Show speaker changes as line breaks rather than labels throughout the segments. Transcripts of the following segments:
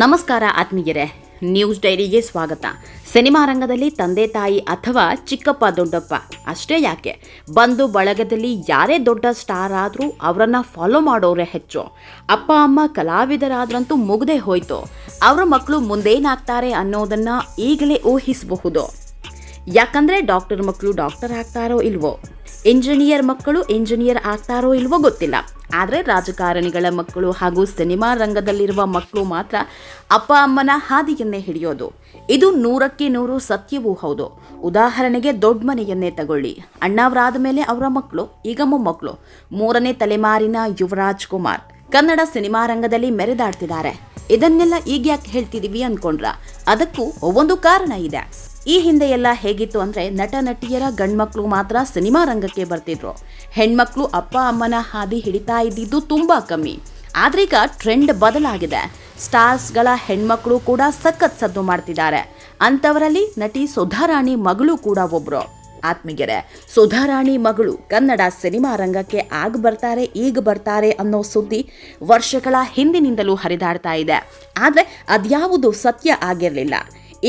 ನಮಸ್ಕಾರ ಆತ್ಮೀಯರೇ, ನ್ಯೂಸ್ ಡೈರಿಗೆ ಸ್ವಾಗತ. ಸಿನಿಮಾ ರಂಗದಲ್ಲಿ ತಂದೆ ತಾಯಿ ಅಥವಾ ಚಿಕ್ಕಪ್ಪ ದೊಡ್ಡಪ್ಪ, ಅಷ್ಟೇ ಯಾಕೆ? ಬಂದು ಬಳಗದಲ್ಲಿ ಯಾರೇ ದೊಡ್ಡ ಸ್ಟಾರ್ ಆದರೂ ಅವರನ್ನು ಫಾಲೋ ಮಾಡೋರೇ ಹೆಚ್ಚು. ಅಪ್ಪ, ಅಮ್ಮ ಕಲಾವಿದರಾದ್ರಂತೂ ಮುಗದೆ ಹೋಯ್ತು. ಅವರ ಮಕ್ಕಳು ಮುಂದೇನಾಗ್ತಾರೆ ಅನ್ನೋದನ್ನು ಈಗಲೇ ಊಹಿಸಬಹುದು. ಯಾಕಂದರೆ ಡಾಕ್ಟರ್ ಮಕ್ಕಳು ಡಾಕ್ಟರ್ ಆಗ್ತಾರೋ ಇಲ್ವೋ? ಇಂಜಿನಿಯರ್ ಮಕ್ಕಳು ಇಂಜಿನಿಯರ್ ಆಗ್ತಾರೋ ಇಲ್ವೋ ಗೊತ್ತಿಲ್ಲ. ಆದರೆ ರಾಜಕಾರಣಿಗಳ ಮಕ್ಕಳು ಹಾಗೂ ಸಿನಿಮಾ ರಂಗದಲ್ಲಿರುವ ಮಕ್ಕಳು ಮಾತ್ರ ಅಪ್ಪ ಅಮ್ಮನ ಹಾದಿಯನ್ನೇ ಹಿಡಿಯೋದು. ಇದು ನೂರಕ್ಕೆ ನೂರು ಸತ್ಯವೂ ಹೌದು. ಉದಾಹರಣೆಗೆ ದೊಡ್ಡ ಮನೆಯನ್ನೇ ತಗೊಳ್ಳಿ. ಅಣ್ಣಾವ್ರಾದ ಮೇಲೆ ಅವರ ಮಕ್ಕಳು, ಈಗ ಮೊಮ್ಮಕ್ಕಳು ಮೂರನೇ ತಲೆಮಾರಿನ ಯುವರಾಜ್ ಕುಮಾರ್. ಕನ್ನಡ ಸಿನಿಮಾ ರಂಗದಲ್ಲಿ ಮೆರೆದಾಡ್ತಿದ್ದಾರೆ. ಇದನ್ನೆಲ್ಲ ಈಗ ಯಾಕೆ ಹೇಳ್ತಿದೀವಿ ಅನ್ಕೊಂಡ್ರ? ಅದಕ್ಕೂ ಒಂದು ಕಾರಣ ಇದೆ. ಈ ಹಿಂದೆ ಎಲ್ಲ ಹೇಗಿತ್ತು ಅಂದ್ರೆ ನಟ ನಟಿಯರ ಗಂಡ್ಮಕ್ಳು ಮಾತ್ರ ಸಿನಿಮಾ ರಂಗಕ್ಕೆ ಬರ್ತಿದ್ರು. ಹೆಣ್ಮಕ್ಳು ಅಪ್ಪ ಅಮ್ಮನ ಹಾದಿ ಹಿಡಿತಾ ಇದ್ದಿದ್ದು ತುಂಬಾ ಕಮ್ಮಿ. ಆದ್ರೀಗ ಟ್ರೆಂಡ್ ಬದಲಾಗಿದೆ. ಸ್ಟಾರ್ಸ್ಗಳ ಹೆಣ್ಮಕ್ಳು ಕೂಡ ಸಖತ್ ಸದ್ದು ಮಾಡ್ತಿದ್ದಾರೆ. ಅಂಥವರಲ್ಲಿ ನಟಿ ಸುಧಾರಾಣಿ ಮಗಳು ಕೂಡ ಒಬ್ರು. ಆತ್ಮೀಗೆರೆ ಸುಧಾರಾಣಿ ಮಗಳು ಕನ್ನಡ ಸಿನಿಮಾ ರಂಗಕ್ಕೆ ಆಗ ಬರ್ತಾರೆ, ಈಗ ಬರ್ತಾರೆ ಅನ್ನೋ ಸುದ್ದಿ ವರ್ಷಗಳ ಹಿಂದಿನಿಂದಲೂ ಹರಿದಾಡ್ತಾ ಇದೆ. ಆದರೆ ಅದ್ಯಾವುದು ಸತ್ಯ ಆಗಿರಲಿಲ್ಲ.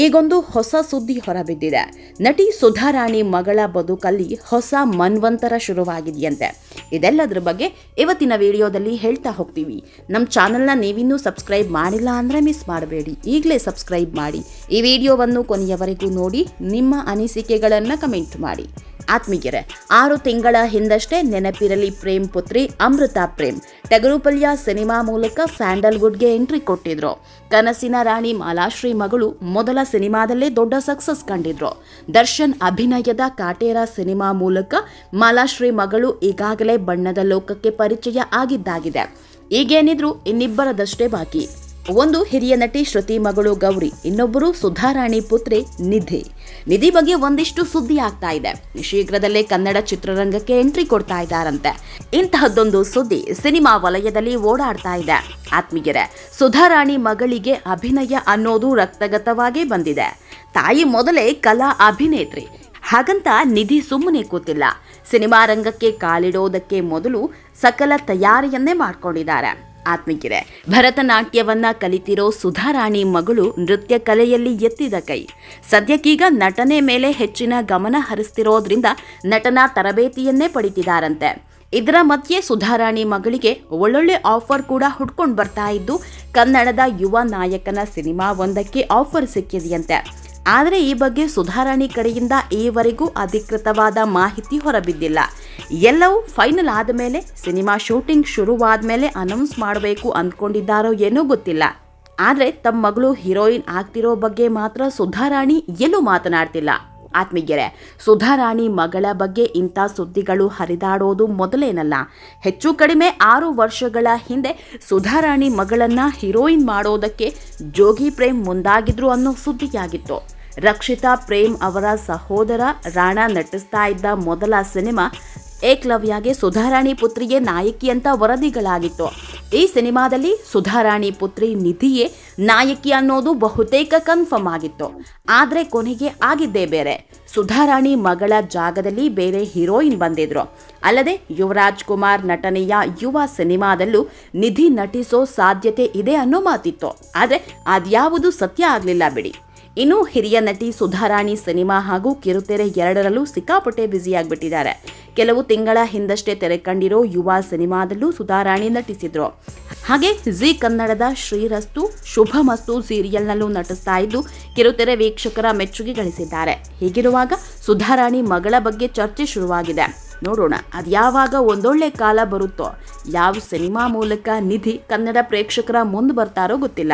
ಈಗೊಂದು ಹೊಸ ಸುದ್ದಿ ಹೊರಬಿದ್ದಿದೆ. ನಟಿ ಸುಧಾರಾಣಿ ಮಗಳ ಬದುಕಲ್ಲಿ ಹೊಸ ಮನ್ವಂತರ ಶುರುವಾಗಿದೆಯಂತೆ. ಇದೆಲ್ಲದರ ಬಗ್ಗೆ ಇವತ್ತಿನ ವಿಡಿಯೋದಲ್ಲಿ ಹೇಳ್ತಾ ಹೋಗ್ತೀವಿ. ನಮ್ಮ ಚಾನಲ್ನ ನೀವಿನ್ನೂ ಸಬ್ಸ್ಕ್ರೈಬ್ ಮಾಡಿಲ್ಲ ಅಂದರೆ ಮಿಸ್ ಮಾಡಬೇಡಿ. ಈಗಲೇ ಸಬ್ಸ್ಕ್ರೈಬ್ ಮಾಡಿ. ಈ ವಿಡಿಯೋವನ್ನು ಕೊನೆಯವರೆಗೂ ನೋಡಿ, ನಿಮ್ಮ ಅನಿಸಿಕೆಗಳನ್ನು ಕಮೆಂಟ್ ಮಾಡಿ. ಆತ್ಮೀಯರೇ, ಆರು ತಿಂಗಳ ಹಿಂದಷ್ಟೇ ನೆನಪಿರಲಿ ಪ್ರೇಮ್ ಪುತ್ರಿ ಅಮೃತ ಪ್ರೇಮ್. ಟಗರುಪಲ್ಯ ಸಿನಿಮಾ ಮೂಲಕ ಸ್ಯಾಂಡಲ್ವುಡ್ಗೆ ಎಂಟ್ರಿ ಕೊಟ್ಟಿದ್ರು. ಕನಸಿನ ರಾಣಿ ಮಾಲಾಶ್ರೀ ಮಗಳು ಮೊದಲ ಸಿನಿಮಾದಲ್ಲೇ ದೊಡ್ಡ ಸಕ್ಸಸ್ ಕಂಡಿದ್ರು. ದರ್ಶನ್ ಅಭಿನಯದ ಕಾಟೇರ ಸಿನಿಮಾ ಮೂಲಕ ಮಾಲಾಶ್ರೀ ಮಗಳು ಈಗಾಗಲೇ ಬಣ್ಣದ ಲೋಕಕ್ಕೆ ಪರಿಚಯ ಆಗಿದ್ದಾಗಿದೆ. ಈಗೇನಿದ್ರು ಇನ್ನಿಬ್ಬರದಷ್ಟೇ ಬಾಕಿ. ಒಂದು ಹಿರಿಯ ನಟಿ ಶ್ರುತಿ ಮಗಳು ಗೌರಿ, ಇನ್ನೊಬ್ಬರು ಸುಧಾರಾಣಿ ಪುತ್ರಿ ನಿಧಿ. ನಿಧಿ ಬಗ್ಗೆ ಒಂದಿಷ್ಟು ಸುದ್ದಿ ಆಗ್ತಾ ಇದೆ. ಶೀಘ್ರದಲ್ಲೇ ಕನ್ನಡ ಚಿತ್ರರಂಗಕ್ಕೆ ಎಂಟ್ರಿ ಕೊಡ್ತಾ ಇದ್ದಾರಂತೆ. ಇಂತಹದ್ದೊಂದು ಸುದ್ದಿ ಸಿನಿಮಾ ವಲಯದಲ್ಲಿ ಓಡಾಡ್ತಾ ಇದೆ. ಆತ್ಮೀಯರೇ, ಸುಧಾರಾಣಿ ಮಗಳಿಗೆ ಅಭಿನಯ ಅನ್ನೋದು ರಕ್ತಗತವಾಗೇ ಬಂದಿದೆ. ತಾಯಿ ಮೊದಲೇ ಕಲಾ ಅಭಿನೇತ್ರಿ. ಹಾಗಂತ ನಿಧಿ ಸುಮ್ಮನೆ ಕೂತಿಲ್ಲ. ಸಿನಿಮಾ ರಂಗಕ್ಕೆ ಕಾಲಿಡೋದಕ್ಕೆ ಮೊದಲು ಸಕಲ ತಯಾರಿಯನ್ನೇ ಮಾಡ್ಕೊಂಡಿದ್ದಾರೆ. ಆತ್ಮೀಯರೇ ಭರತನಾಟ್ಯವನ್ನ ಕಲಿತಿರೋ ಸುಧಾರಾಣಿ ಮಗಳು ನೃತ್ಯ ಕಲೆಯಲ್ಲಿ ಎತ್ತಿದ ಕೈ. ಸದ್ಯಕ್ಕೀಗ ನಟನೆ ಮೇಲೆ ಹೆಚ್ಚಿನ ಗಮನ ಹರಿಸ್ತಿರೋದ್ರಿಂದ ನಟನಾ ತರಬೇತಿಯನ್ನೇ ಪಡಿತಿದಾರಂತೆ. ಇದರ ಮಧ್ಯೆ ಸುಧಾರಾಣಿ ಮಗಳಿಗೆ ಒಳ್ಳೊಳ್ಳೆ ಆಫರ್ ಕೂಡ ಹುಡ್ಕೊಂಡು ಬರ್ತಾ ಇದ್ದು, ಕನ್ನಡದ ಯುವ ನಾಯಕನ ಸಿನಿಮಾ ಒಂದಕ್ಕೆ ಆಫರ್ ಸಿಕ್ಕಿದೆಯಂತೆ. ಆದರೆ ಈ ಬಗ್ಗೆ ಸುಧಾರಾಣಿ ಕಡೆಯಿಂದ ಈವರೆಗೂ ಅಧಿಕೃತವಾದ ಮಾಹಿತಿ ಹೊರಬಿದ್ದಿಲ್ಲ. ಎಲ್ಲವೂ ಫೈನಲ್ ಆದ ಮೇಲೆ ಸಿನಿಮಾ ಶೂಟಿಂಗ್ ಶುರುವಾದ ಮೇಲೆ ಅನೌನ್ಸ್ ಮಾಡಬೇಕು ಅಂದ್ಕೊಂಡಿದ್ದಾರೋ ಏನೋ ಗೊತ್ತಿಲ್ಲ. ಆದರೆ ತಮ್ಮ ಮಗಳು ಹೀರೋಯಿನ್ ಆಗ್ತಿರೋ ಬಗ್ಗೆ ಮಾತ್ರ ಸುಧಾರಾಣಿ ಎಲ್ಲೂ ಮಾತನಾಡ್ತಿಲ್ಲ. ಆತ್ಮೀಯರೇ, ಸುಧಾರಾಣಿ ಮಗಳ ಬಗ್ಗೆ ಇಂಥ ಸುದ್ದಿಗಳು ಹರಿದಾಡೋದು ಮೊದಲೇನಲ್ಲ. ಹೆಚ್ಚು ಕಡಿಮೆ ಆರು ವರ್ಷಗಳ ಹಿಂದೆ ಸುಧಾರಾಣಿ ಮಗಳನ್ನ ಹೀರೋಯಿನ್ ಮಾಡೋದಕ್ಕೆ ಜೋಗಿ ಪ್ರೇಮ್ ಮುಂದಾಗಿದ್ರು ಅನ್ನೋ ಸುದ್ದಿಯಾಗಿತ್ತು. ರಕ್ಷಿತಾ ಪ್ರೇಮ್ ಅವರ ಸಹೋದರ ರಾಣಾ ನಟಿಸ್ತಾ ಇದ್ದ ಮೊದಲ ಸಿನಿಮಾ ಏಕ್ಲವ್ಯಗೆ ಸುಧಾರಾಣಿ ಪುತ್ರಿಯೇ ನಾಯಕಿ ಅಂತ ವರದಿಗಳಾಗಿತ್ತು. ಈ ಸಿನಿಮಾದಲ್ಲಿ ಸುಧಾರಾಣಿ ಪುತ್ರಿ ನಿಧಿಯೇ ನಾಯಕಿ ಅನ್ನೋದು ಬಹುತೇಕ ಕನ್ಫರ್ಮ್ ಆಗಿತ್ತು. ಆದರೆ ಕೊನೆಗೆ ಆಗಿದ್ದೇ ಬೇರೆ. ಸುಧಾರಾಣಿ ಮಗಳ ಜಾಗದಲ್ಲಿ ಬೇರೆ ಹೀರೋಯಿನ್ ಬಂದಿದ್ರು. ಅಲ್ಲದೆ ಯುವರಾಜ್ ಕುಮಾರ್ ನಟನೆಯ ಯುವ ಸಿನಿಮಾದಲ್ಲೂ ನಿಧಿ ನಟಿಸೋ ಸಾಧ್ಯತೆ ಇದೆ ಅನ್ನೋ ಮಾತಿತ್ತು. ಆದರೆ ಅದ್ಯಾವುದು ಸತ್ಯ ಆಗಲಿಲ್ಲ ಬಿಡಿ. ಇನ್ನು ಹಿರಿಯ ನಟಿ ಸುಧಾರಾಣಿ ಸಿನಿಮಾ ಹಾಗೂ ಕಿರುತೆರೆ ಎರಡರಲ್ಲೂ ಸಿಕ್ಕಾಪಟ್ಟೆ ಬ್ಯುಸಿಯಾಗ್ಬಿಟ್ಟಿದ್ದಾರೆ ಕೆಲವು ತಿಂಗಳ ಹಿಂದಷ್ಟೇ ತೆರೆ ಕಂಡಿರೋ ಯುವ ಸಿನಿಮಾದಲ್ಲೂ ಸುಧಾರಾಣಿ ನಟಿಸಿದ್ರು. ಹಾಗೆ ಜಿ ಕನ್ನಡದ ಶ್ರೀರಸ್ತು, ಶುಭ ಶುಭಮಸ್ತು ಸೀರಿಯಲ್ನಲ್ಲೂ ನಟಿಸ್ತಾ ಇದ್ದು ಕಿರುತೆರೆ ವೀಕ್ಷಕರ ಮೆಚ್ಚುಗೆ ಗಳಿಸಿದ್ದಾರೆ. ಹೀಗಿರುವಾಗ ಸುಧಾರಾಣಿ ಮಗಳ ಬಗ್ಗೆ ಚರ್ಚೆ ಶುರುವಾಗಿದೆ. ನೋಡೋಣ ಅದ್ಯಾವಾಗ ಒಂದೊಳ್ಳೆ ಕಾಲ ಬರುತ್ತೋ, ಯಾವ ಸಿನಿಮಾ ಮೂಲಕ ನಿಧಿ ಕನ್ನಡ ಪ್ರೇಕ್ಷಕರ ಮುಂದೆ ಬರ್ತಾರೋ ಗೊತ್ತಿಲ್ಲ.